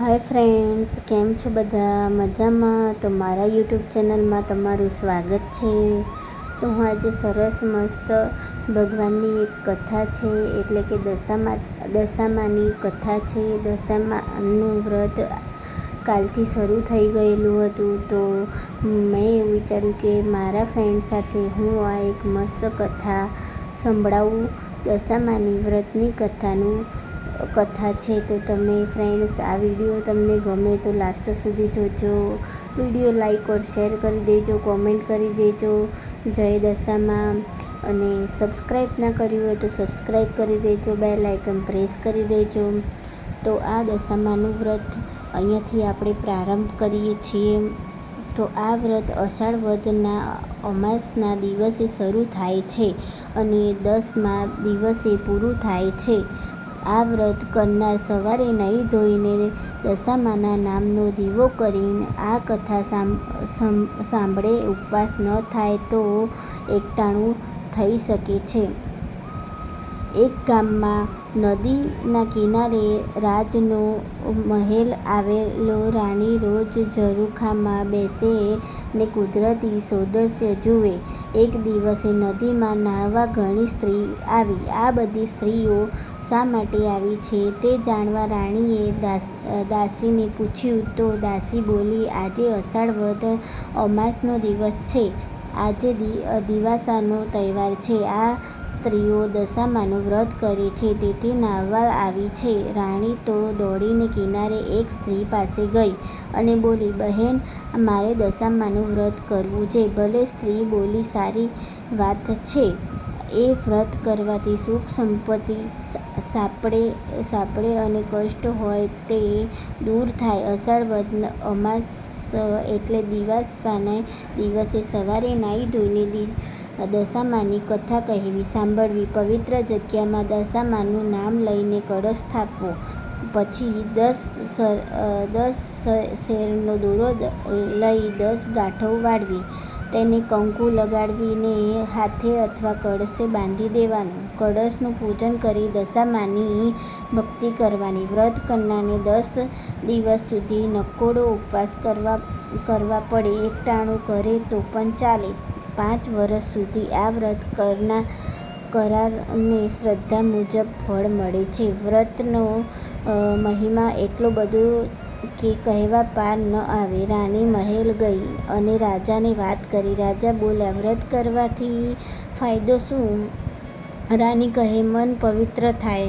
Hi friends, કેમ છો બધા? મજામાં? તો મારા યુટ્યુબ ચેનલમાં તમારું સ્વાગત છે. તો હું આજે સરસ મસ્ત ભગવાનની એક કથા છે, એટલે કે દશામા, દશામાની કથા છે. દશામાનું વ્રત કાલથી શરૂ થઈ ગયેલું હતું. તો મેં એવું વિચાર્યું કે મારા ફ્રેન્ડ સાથે હું આ એક મસ્ત કથા સંભળાવું. દશામાની વ્રતની કથાનું કથા છે તો તમે ફ્રેન્ડ્સ આ વીડિયો તમને ગમે તો લાસ્ટ સુધી જોજો. વીડિયો લાઈક ઓર શેર કરી દેજો કોમેન્ટ કરી દેજો. જય દશામાં. અને સબસ્ક્રાઈબ ના કર્યું હોય તો સબસ્ક્રાઈબ કરી દેજો બે લાઇકન પ્રેસ કરી દેજો. તો આ દશામાનું વ્રત અહીંયાથી આપણે પ્રારંભ કરીએ છીએ. તો આ વ્રત અષાઢ વધના અમાસના દિવસે શરૂ થાય છે અને દસમા દિવસે પૂરું થાય છે. આ વ્રત કરનાર સવારે નહીં ધોઈને દશામાના નામનો દીવો કરીને આ કથા સાંભળે ઉપવાસ ન થાય તો એકટાણું થઈ શકે છે. એક ગામમાં નદીના કિનારે રાજનો મહેલ આવેલો. રાણી રોજ ઝરૂખામાં બેસે ને કુદરતી સૌંદર્ય જુએ. એક દિવસે નદીમાં નાહવા ઘણી સ્ત્રી આવી. આ બધી સ્ત્રીઓ શા માટે આવી છે તે જાણવા રાણીએ દાસીને પૂછ્યું, તો દાસી બોલી, આજે અષાઢ વધ અમાસનો દિવસ છે. આજે દિવાસાનો તહેવાર છે. આ સ્ત્રીઓ દશામાનું વ્રત કરે છે. તેથી નાહવા આવી છે. રાણી તો દોડીને કિનારે એક સ્ત્રી પાસે ગઈ અને બોલી, બહેન, મારે દશામાનું વ્રત કરવું છે. ભલે સ્ત્રી બોલી સારી વાત છે, એ વ્રત કરવાથી સુખ સંપત્તિ સાપડે સાપડે અને કષ્ટ હોય તે દૂર થાય. અષાઢ અમાસ એટલે દિવાસાને દિવસે સવારે નાહી ધોઈને દશામાની કથા કહેવી. સાંભળવી. પવિત્ર જગ્યામાં દશામાનું નામ લઈને કળશ સ્થાપવો પછી દસ દસ શેરનો દોરો લઈ દસ ગાંઠો વાળવી. તેને કંકુ લગાડવીને હાથે અથવા કળશે બાંધી દેવાનું. કળશનું પૂજન કરી દશામાની ભક્તિ કરવાની. વ્રત કરનારને દસ દિવસ સુધી નકોડો ઉપવાસ કરવા કરવા પડે. એકટાણું કરે તો પણ ચાલે. પાંચ વર્ષ સુધી આ વ્રત કરનાર કરારને શ્રદ્ધા મુજબ ફળ મળે છે. વ્રતનો મહિમા એટલો બધો કે કહેવા પાર ન આવે. રાણી મહેલ ગઈ અને રાજાને વાત કરી. રાજા બોલ્યા, વ્રત કરવાથી ફાયદો શું? રાણી કહે, મન પવિત્ર થાય,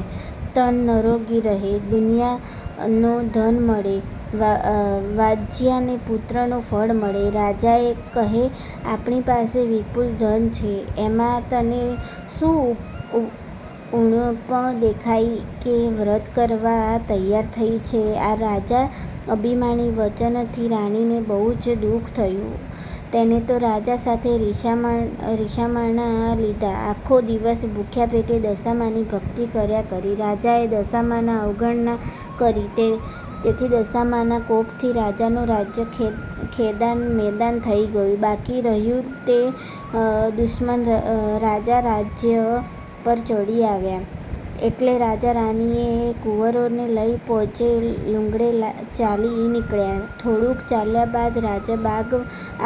તન નરોગી રહે, દુનિયાનો ધન મળે વાજ્યાને પુત્રનો ફળ મળે. રાજાએ કહે, આપણી પાસે વિપુલ ધન છે. એમાં તને શું ઉણપ દેખાઈ કે વ્રત કરવા તૈયાર થઈ છે? આ રાજા અભિમાની વચનથી રાણીને બહુ જ દુઃખ થયું. તેને તો રાજા સાથે રીસામણ રીસામણા લીધા. આખો દિવસ ભૂખ્યા પેટે દશામાની ભક્તિ કર્યા કરી. રાજાએ દશામાના અવગણના કરી. તે તેથી દશામાના કોપથી રાજાનું રાજ્ય ખેદાન, મેદાન થઈ ગયું. બાકી રહ્યું તે દુશ્મન રાજા રાજ્ય પર ચડી આવ્યા. એટલે રાજા રાણીએ કુંવરોને લઈ પહોંચે લુંગડે ચાલી નીકળ્યા. થોડુંક ચાલ્યા બાદ રાજા બાગ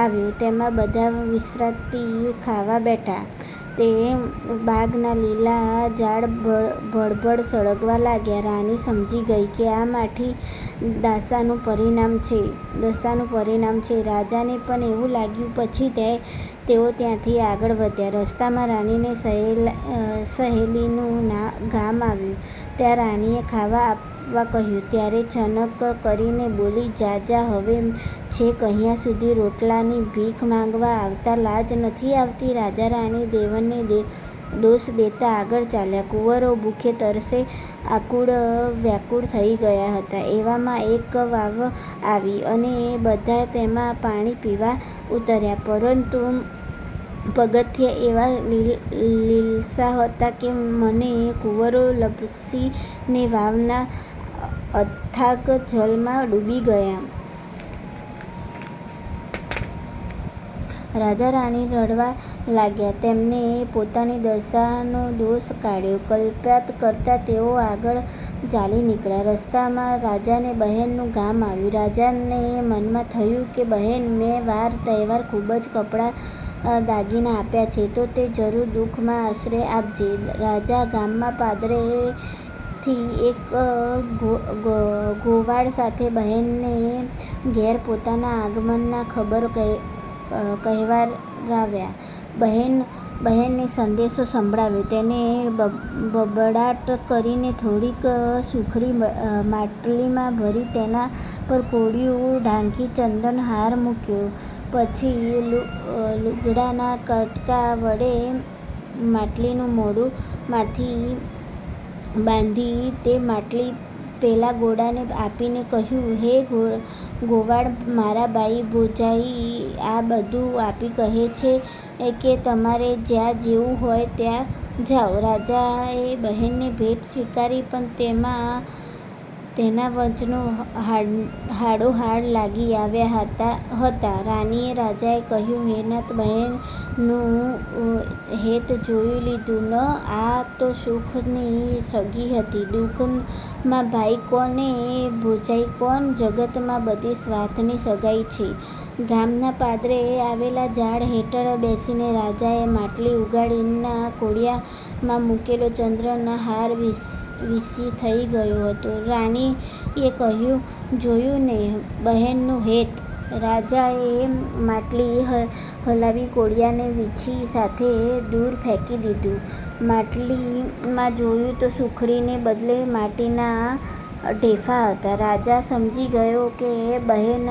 આવ્યો. તેમાં બધા વિશ્રાંતિ ખાવા બેઠા. તે બાગના લીલા ઝાડ ભડભડ સળગવા લાગ્યા. રાણી સમજી ગઈ કે આ માઠી દાસાનું પરિણામ છે, દશાનું પરિણામ છે. રાજાને પણ એવું લાગ્યું. પછી તે, તેઓ ત્યાંથી આગળ વધ્યા. રસ્તામાં રાણીને સહેલીનું ના, ગામ આવ્યું. ત્યાં રાણીએ ખાવા આપવા કહ્યું. ત્યારે છનક કરીને બોલી, જા જા, હવે છેક અહીંયા સુધી રોટલાની ભીખ માંગવા આવતા લાજ નથી આવતી. રાજા રાણી દેવનને દે, દોષ દેતા આગળ ચાલ્યા. કુંવરો ભૂખે તરસે આકુળ, વ્યાકુળ થઈ ગયા હતા. એવામાં એક વાવ આવી અને બધા તેમાં પાણી પીવા ઉતર્યા. પરંતુ પગથિયા એવા લીલસા હતા કે મને કુંવરો લપસીને વાવના અથાગ જલમાં ડૂબી ગયા રાજા રાણી રડવા લાગ્યા. તેમણે પોતાની દશાનો દોષ કાઢ્યો. કલ્પ્યાત કરતાં તેઓ આગળ ચાલી નીકળ્યા. રસ્તામાં રાજાને બહેનનું ગામ આવ્યું. રાજાને મનમાં થયું કે, બહેન, મેં વાર તહેવાર ખૂબ જ કપડાં દાગીના આપ્યા છે, તો તે જરૂર દુઃખમાં આશ્રય આપજે. રાજા ગામના પાદરેથી એક ગોવાળ સાથે બહેનને ઘેર પોતાના આગમનના ખબર. બહેને સંદેશો સંભળાવ્યો. તેને બબડાટ કરીને થોડીક સુખડી માટલીમાં ભરી તેના પર કોળિયું ઢાંકી ચંદન હાર મૂક્યો. પછી લુગડાના કટકા વડે માટલીનું મોઢું માંથી બાંધી તે માટલી પેલા ઘોડાને આપીને કહ્યું, હે ગોવાળ, મારા બાઈ ભોજાઈ, આ બધું આપી કહે છે કે તમારે જ્યાં જેવું હોય ત્યાં જાઓ. રાજાએ બહેનની ભેટ સ્વીકારી, પણ તેના વચનો હાડોહાડ લાગી આવ્યા હતા. હતા રાણીએ રાજાએ કહ્યું, હે નાથ બહેનનું હેત જોઈ લીધું ન? આ તો સુખની સગી હતી. દુઃખમાં ભાઈ કોને, ભોજાઈ કોણ? જગતમાં બધી સ્વાર્થની સગાઈ છે. ગામના પાદરે આવેલા ઝાડ હેઠળ બેસીને રાજાએ માટલી ઉગાડીને કોળિયામાં મૂકેલો ચંદ્રના હાર વિશે થઈ ગયો હતો. રાણીએ કહ્યું, જોયું ને, બહેનનું હેત? રાજાએ માટલી હલાવી કોળિયાને વીછી સાથે દૂર ફેંકી દીધું. માટલીમાં જોયું તો સુખડીને બદલે માટીના ઢેફા હતા. રાજા સમજી ગયો કે બહેન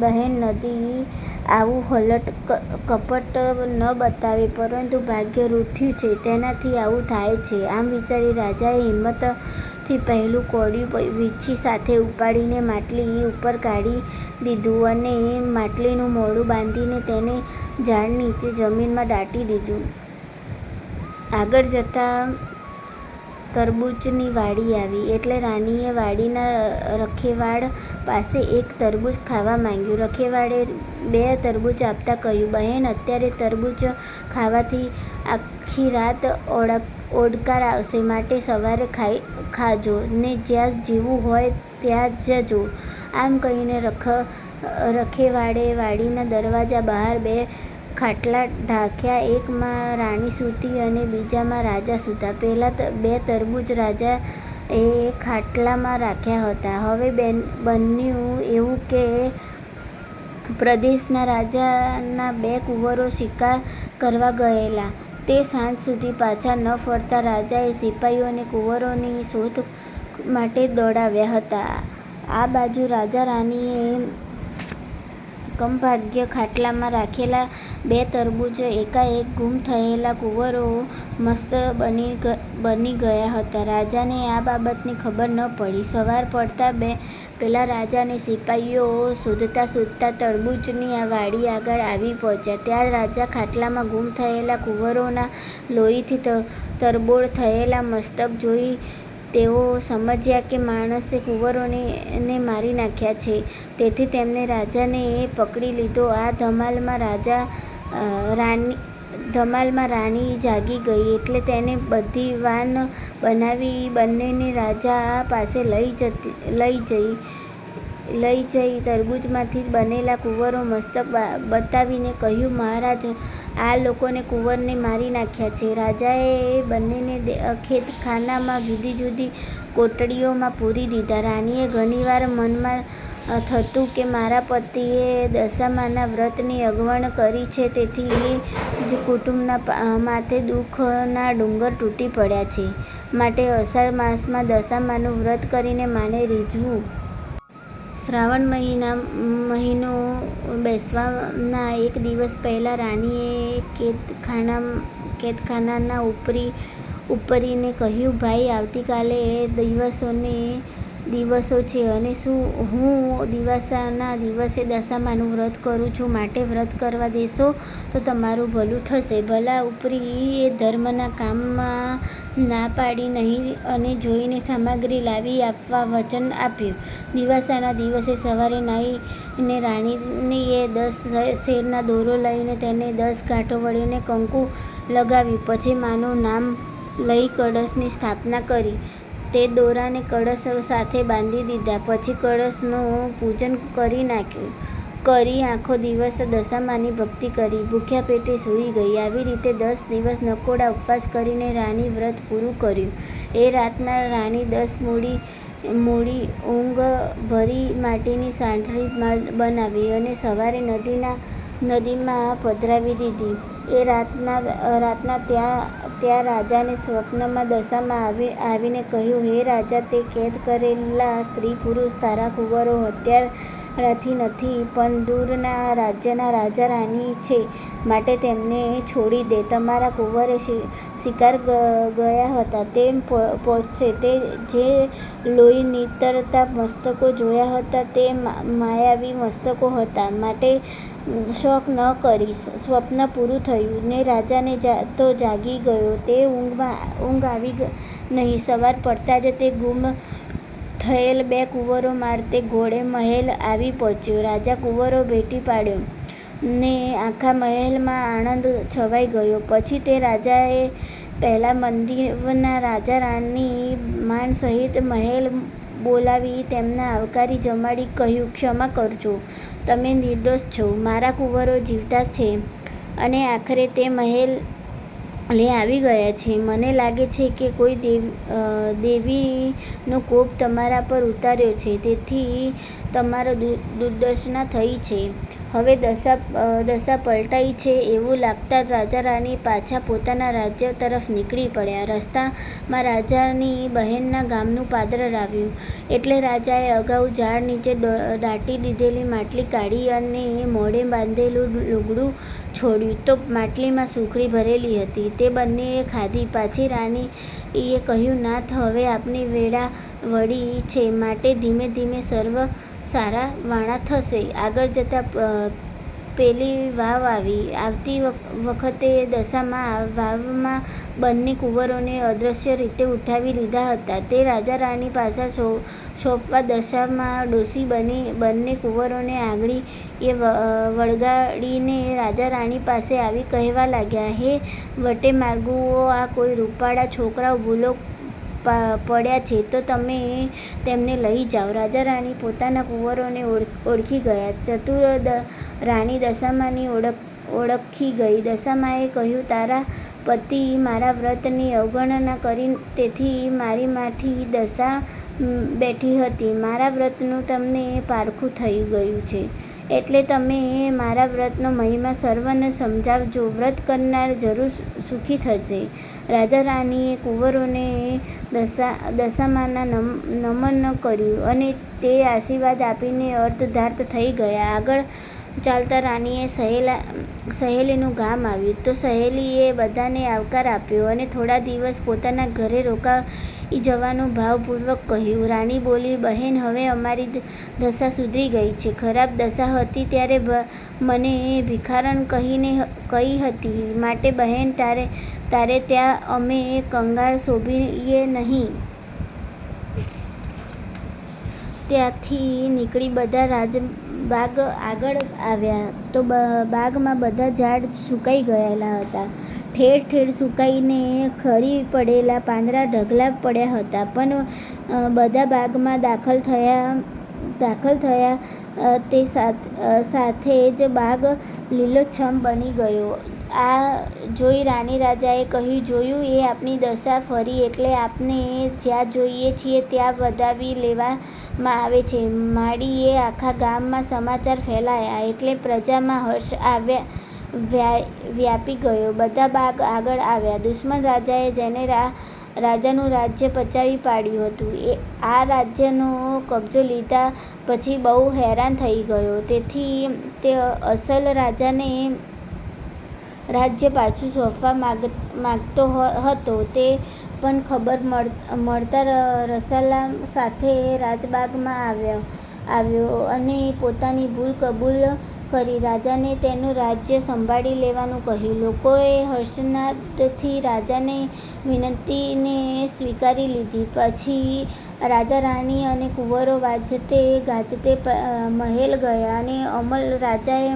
બહેન નદી આવું હલટ કપટ ન બતાવે, પરંતુ ભાગ્ય રૂઠ્યું છે, તેનાથી આવું થાય છે. આમ વિચારી રાજાએ હિંમતથી પહેલું કોળિયું વીછી સાથે ઉપાડીને માટલી ઉપર કાઢી દીધું અને માટલીનું મોડું બાંધીને તેને ઝાડ નીચે જમીનમાં દાટી દીધું. આગળ જતાં તરબૂચની વાડી આવી એટલે રાનીએ વાડીના રખેવાળ પાસે એક તરબૂચ ખાવા માંગ્યું. રખેવાળે બે તરબૂચ આપતા કહ્યું, બહેન, અત્યારે તરબૂચ ખાવાથી આખી રાત ઓડકાર આવશે માટે સવારે ખાઈ, ખાજો ને જ્યાં જીવું હોય ત્યાં જજો. આમ કહીને રખ, રખેવાળે વાડીના દરવાજા બહાર બે ખાટલા ઢાંક્યા. એકમાં રાણી સૂતી અને બીજામાં રાજા સૂતા. પહેલાં બે તરબૂચ એ ખાટલામાં રાખ્યા હતા. હવે બેન, બન્યું એવું કે પ્રદેશના રાજાના બે કુંવરો શિકાર કરવા ગયેલા. તે સાંજ સુધી પાછા ન ફરતા રાજાએ સિપાઈઓને કુંવરોની શોધ માટે દોડાવ્યા હતા. આ બાજુ રાજા રાણીએ કમભાગ્યે ખાટલામાં રાખેલા બે તરબૂચ એકાએક ગુમ થયેલા કુંવરો મસ્ત બની બની ગયા હતા. રાજાને આ બાબતની ખબર ન પડી. સવાર પડતાં પેલા રાજાને સિપાહીઓ શોધતા શોધતા તરબૂચની આ વાડી આગળ આવી પહોંચ્યા. ત્યાં રાજા ખાટલામાં ગુમ થયેલા કુંવરોના લોહીથી તરબોળ થયેલા મસ્તક જોઈ તેઓ સમજ્યા કે માણસે કુંવરોને મારી નાખ્યા છે. તેથી તેમણે રાજાને પકડી લીધો. આ ધમાલમાં રાજા રાણી જાગી ગઈ એટલે તેને બધી વાન બનાવી બંનેને રાજા પાસે લઈ લઈ જઈ લઈ જઈ તરબૂચમાંથી બનેલા કુંવરો મસ્તક બતાવીને કહ્યું, મહારાજ આ લોકોને કુંવરને મારી નાખ્યા છે. રાજાએ બંનેને ખેતખાનામાં જુદી જુદી કોટડીઓમાં પૂરી દીધા. રાણીએ ઘણીવાર મનમાં થતું કે મારા પતિએ દશામાના વ્રતની અગવણ કરી છે, તેથી જ કુટુંબના માથે દુઃખના ડુંગર તૂટી પડ્યા છે. માટે અષાઢ માસમાં દશામાનું વ્રત કરીને માને રીઝવવું. શ્રાવણ મહિના મહિનો બેસવાના એક દિવસ પહેલાં રાણીએ ખેતખાનાના ઉપરીને કહ્યું ભાઈ આવતીકાલે દિવસોને દિવસો છે અને શું હું દિવાસાના દિવસે દશામાનું વ્રત કરું છું, માટે વ્રત કરવા દેશો તો તમારું ભલું થશે. ભલા ઉપરી એ ધર્મના કામમાં ના પાડી નહીં અને જોઈને સામગ્રી લાવી આપવા વચન આપ્યું. દિવાસાના દિવસે સવારે નાહીને રાણીએ દસ શેરના દોરો લઈને તેને દસ ગાંઠો વળીને કંકુ લગાવ્યું પછી માનું નામ લઈ કળશની સ્થાપના કરી. તે દોરાને કળશ સાથે બાંધી દીધા. પછી કળશનું પૂજન કરી નાખ્યું. કરી આખો દિવસ દશામાની ભક્તિ કરી. ભૂખ્યા પેટે સૂઈ ગઈ. આવી રીતે દસ દિવસ નકોડા ઉપવાસ કરીને રાણી વ્રત પૂરું કર્યું. એ રાતના રાણી દસ મૂડી મૂડી ઊંઘ ભરી માટીની સાંઠળી બનાવી અને સવારે નદીના, નદીમાં પધરાવી દીધી. એ રાતના રાતના ત્યાં ત્યાં રાજાને સ્વપ્નમાં દશામાં આવી, આવીને કહ્યું, હે રાજા, તે કેદ કરેલા સ્ત્રી પુરુષ, તારા કુંવરો હત્યારાથી નથી, પણ દૂરના રાજ્યના રાજા રાણી છે માટે તેમને છોડી દે. તમારા કુંવરે શિકાર ગયા હતા. તે પહોંચશે તે જે લોહી નીતરતા મસ્તકો જોયા હતા, તે માયાવી મસ્તકો હતા. માટે શોક ન કરીશ સ્વપ્ન પૂરું થયું. ને રાજાને તો જાગી ગયો. તે ઊંઘમાં, ઊંઘ આવી નહીં. સવાર પડતા જ તે ગુમ થયેલ બે કુંવરો મારતે ઘોડે મહેલ આવી પહોંચ્યો. રાજા કુંવરો ભેટી પાડ્યો ને આખા મહેલમાં આનંદ છવાઈ ગયો. પછી તે રાજાએ પહેલાં મંદિરના રાજા રાની માન સહિત મહેલ બોલાવી તેમને આવકારી જમાડી કહ્યું, ક્ષમા કરજો. તમે નિર્દોષ છો. મારા કુંવરો જીવતા છે અને આખરે તે મહેલ લે આવી ગયા છે. મને લાગે છે કે કોઈ દેવ દેવીનો કોપ તમારા પર ઉતાર્યો છે. તેથી તમારો દુર્દશના થઈ છે. હવે દશા દશા પલટાઈ છે એવું લાગતા રાજા રાણી પાછા પોતાના રાજ્ય તરફ નીકળી પડ્યા. રસ્તામાં રાજાની બહેનના ગામનું પાદર આવ્યું એટલે રાજાએ અગાઉ ઝાડ નીચે દાટી દીધેલી માટલી કાઢી અને મોઢે બાંધેલું લુગડું છોડ્યું. તો માટલીમાં સુખડી ભરેલી હતી. તે બંનેએ ખાધી. પાછી રાણીએ કહ્યું, નાથ, હવે આપની વેળા વળી છે. માટે ધીમે ધીમે સર્વ સારા વાણા થશે. આગળ જતાં પેલી વાવ આવી. આવતી વખતે દશામાં વાવમાં બંને કુંવરોને અદૃશ્ય રીતે ઉઠાવી લીધા હતા. તે રાજા રાણી પાસે સોંપવા દશામાં ડોસી બની, બંને કુંવરોને આંગળી એ વળગાડીને રાજા રાણી પાસે આવી કહેવા લાગ્યા, હે વટે માર્ગુઓ આ કોઈ રૂપાળા છોકરાઓ ભૂલો પડ્યા છે, તો તમે તેમને લઈ જાઓ. રાજા રાણી પોતાના કુંવરોને ઓળખી ગયા. ચતુર રાણી દશામાની ઓળખ, ઓળખી ગઈ. દશામાએ કહ્યું, તારા પતિ મારા વ્રતની અવગણના કરી, તેથી મારી માઠી દશા બેઠી હતી. મારા વ્રતનું તમને પારખું થઈ ગયું છે. એટલે તમે મારા વ્રતનો મહિમા સર્વને સમજાવજો. વ્રત કરનાર જરૂર સુખી થશે રાજા રાણીએ કુંવરોને દશા, દશામાના નમન કર્યું અને તે આશીર્વાદ આપીને અર્ધધાર્ત થઈ ગયા. આગળ ચાલતા રાણીએ સહેલા, સહેલીનું ગામ આવ્યું. તો સહેલીએ બધાને આવકાર આપ્યો અને થોડા દિવસ પોતાના ઘરે રોકાઈ જવાનું ભાવપૂર્વક કહ્યું. રાણી બોલી, બહેન, હવે અમારી દશા સુધરી ગઈ છે. ખરાબ દશા હતી ત્યારે મને ભિખારણ કહીને કહી હતી. માટે બહેન, તારે તારે ત્યાં અમે કંગાળ શોભીએ નહીં. ત્યાંથી નીકળી બધા રાજબાગ આગળ આવ્યા તો બાગમાં બધા ઝાડ સુકાઈ ગયેલા હતા. ઠેર ઠેર સુકાઈને ખરી પડેલા પાંદડા ઢગલા પડ્યા હતા. પણ બધા બાગમાં દાખલ થયા દાખલ થયા તે સાથે જ બાગ લીલોછમ બની ગયો. આ જોઈ રાણી રાજાએ કહ્યું, જોયું, એ આપની દશા ફરી એટલે આપને જ્યાં જોઈએ છીએ ત્યાં વધાવી લેવામાં આવે છે. માળીએ આખા ગામમાં સમાચાર ફેલાયા એટલે પ્રજામાં હર્ષ આવ્યા વ્યાપી ગયો. બધા બાગ આગળ આવ્યા. દુશ્મન રાજાએ જેને રાજાનું રાજ્ય પચાવી પાડ્યું હતું. એ, આ રાજ્યનો કબજો લીધા પછી બહુ હેરાન થઈ ગયો. તેથી તે અસલ રાજાને રાજ્ય પાછું સોંપવા માગતો હતો. તે પણ ખબર મળ, મળતા રસાલા સાથે રાજબાગમાં આવ્યો આવ્યો અને પોતાની ભૂલ કબૂલ કરી રાજાને તેનું રાજ્ય સંભાળી લેવાનું કહ્યું. લોકોએ હર્ષનાદથી રાજાને વિનંતીને સ્વીકારી લીધી. પછી રાજા રાણી અને કુંવરો વાજતે ગાજતે મહેલ ગયા અને અમલ રાજાએ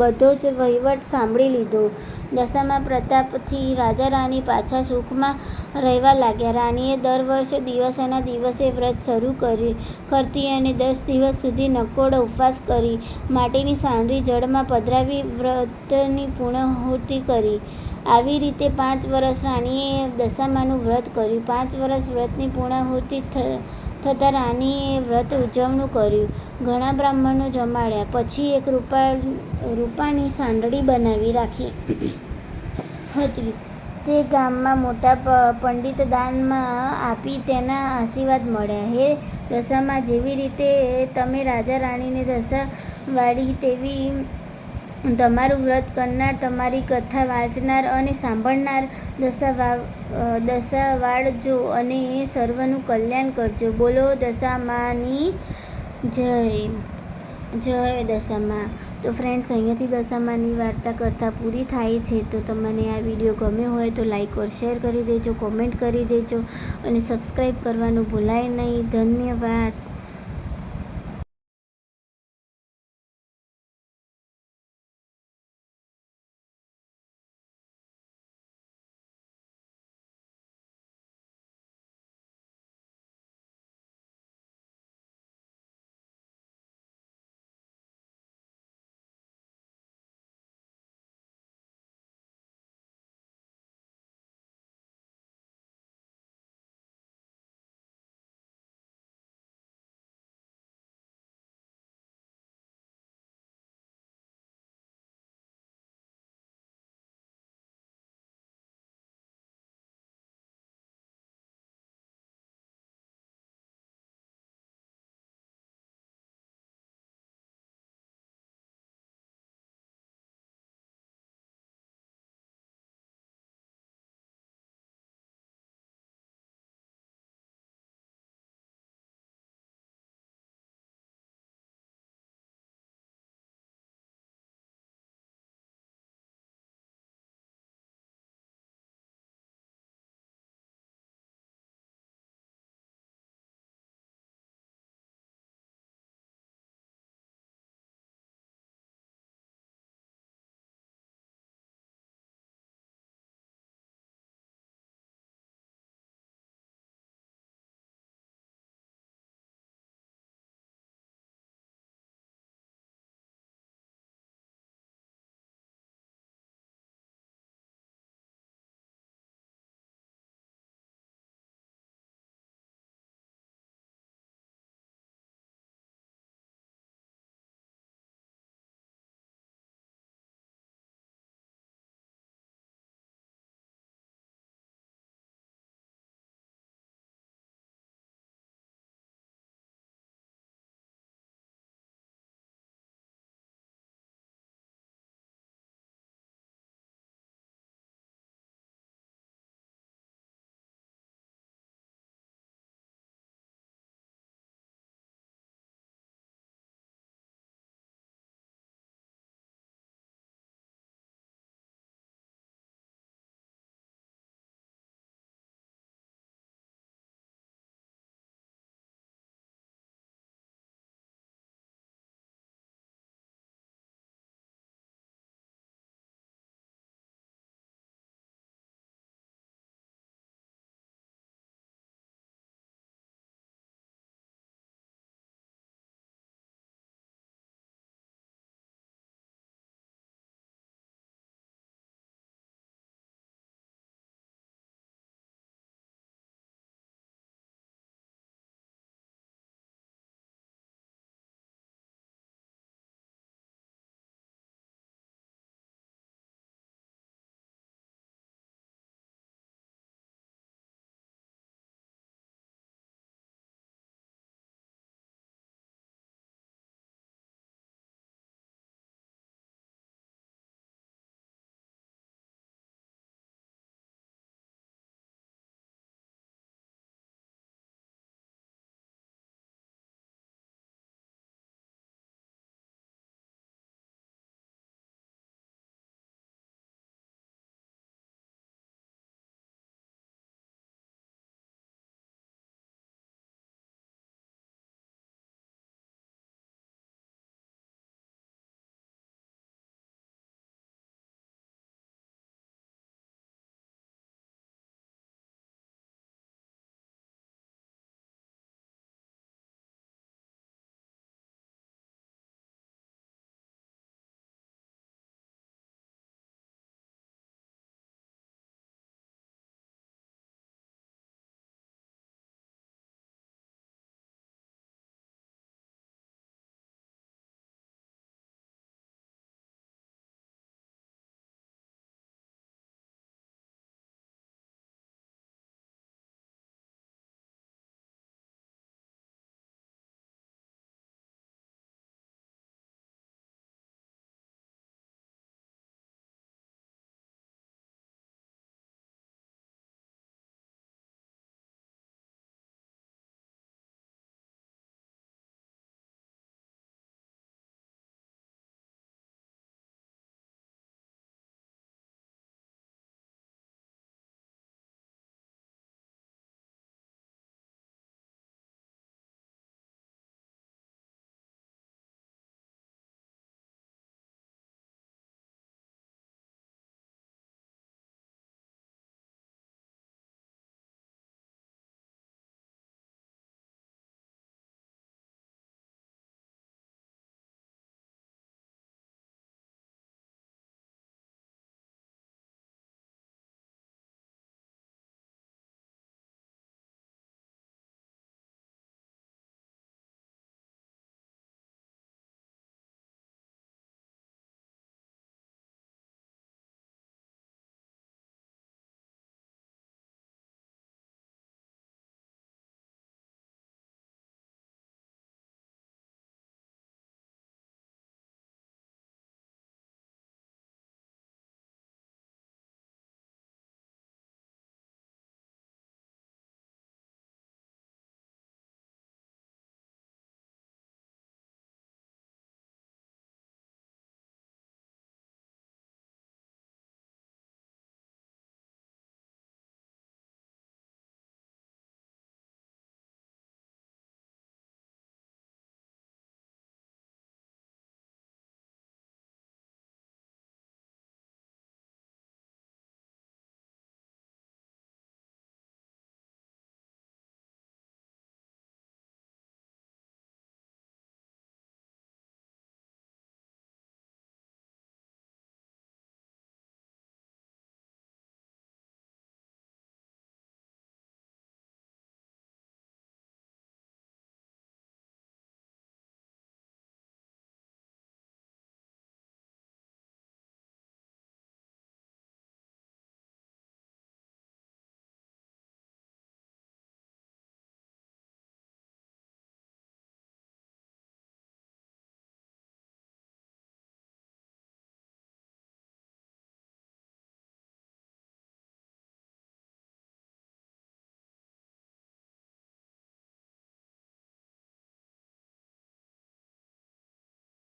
બધો જ વહીવટ સાંભળી લીધો. દશામાં પ્રતાપથી રાજા રાણી પાછા સુખમાં રહેવા લાગ્યા. રાણીએ દર વર્ષે દિવસેના દિવસે વ્રત શરૂ કરી, કરતી અને દસ દિવસ સુધી નકોડ ઉપવાસ કરી. માટીની સાંડળી જળમાં પધરાવી વ્રતની પૂર્ણાહુતિ કરી. આવી રીતે પાંચ વર્ષ રાણીએ દશામાનું વ્રત કર્યું. પાંચ વર્ષ વ્રતની પૂર્ણાહુતિ થતાં રાણીએ વ્રત ઉજવણું કર્યું. ઘણા બ્રાહ્મણો જમાડ્યા. પછી એક રૂપા રૂપાની સાંડળી બનાવી રાખી. હતી. તે ગામમાં મોટા પંડિત દાનમાં આપી તેના આશીર્વાદ મળ્યા. હે દશામાં જેવી રીતે તમે રાજા રાણીને દશા વાળી તેવી તમારું વ્રત કરનાર, તમારી કથા વાંચનાર અને સાંભળનાર દશા દશા વાળજો અને સર્વનું કલ્યાણ કરજો. બોલો દશામાની જય. જય દશામાં. તો ફ્રેન્ડ્સ અહીંયાથી દશામાની વાર્તા કરતાં પૂરી થાય છે. તો તમને આ વીડિયો ગમ્યો હોય તો લાઈક ઓર શેર કરી દેજો કોમેન્ટ કરી દેજો અને સબસ્ક્રાઈબ કરવાનું ભૂલાય નહીં. ધન્યવાદ.